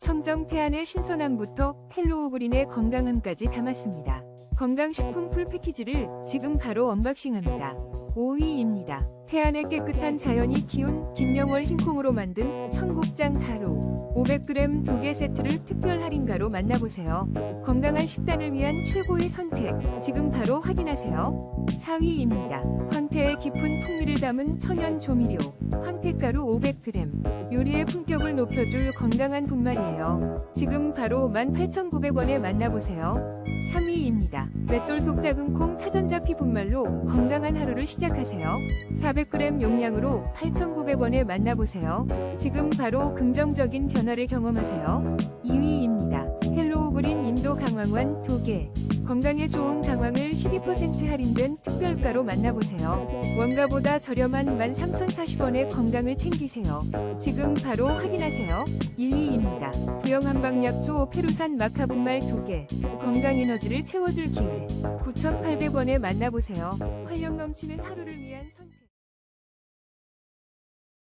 청정 태안의 신선함부터 헬로우 그린의 건강함까지 담았습니다. 건강식품 풀 패키지를 지금 바로 언박싱합니다. 5위입니다. 태안의 깨끗한 자연이 키운 김명월 흰콩으로 만든 청국장 가루 500g 2개 세트를 특별 할인가로 만나보세요. 건강한 식단을 위한 최고의 선택 지금 바로 확인하세요. 4위입니다. 담은 천연 조미료 황태가루 500g 요리의 품격을 높여줄 건강한 분말이에요. 지금 바로 18,900원에 만나보세요. 3위입니다. 맷돌 속 작은 콩 차전자 피 분말로 건강한 하루를 시작하세요. 400g 용량으로 8,900원에 만나보세요. 지금 바로 긍정적인 변화를 경험하세요. 2위입니다. 헬로우 그린 인도 강황원 2개. 건강에 좋은 강황을 12% 할인된 특별가로 만나보세요. 원가보다 저렴한 13,040원에 건강을 챙기세요. 지금 바로 확인하세요. 1위입니다. 부영 한방약초 페루산 마카분말 2개. 건강 에너지를 채워줄 기회. 9,800원에 만나보세요. 활력 넘치는 하루를 위한 선택.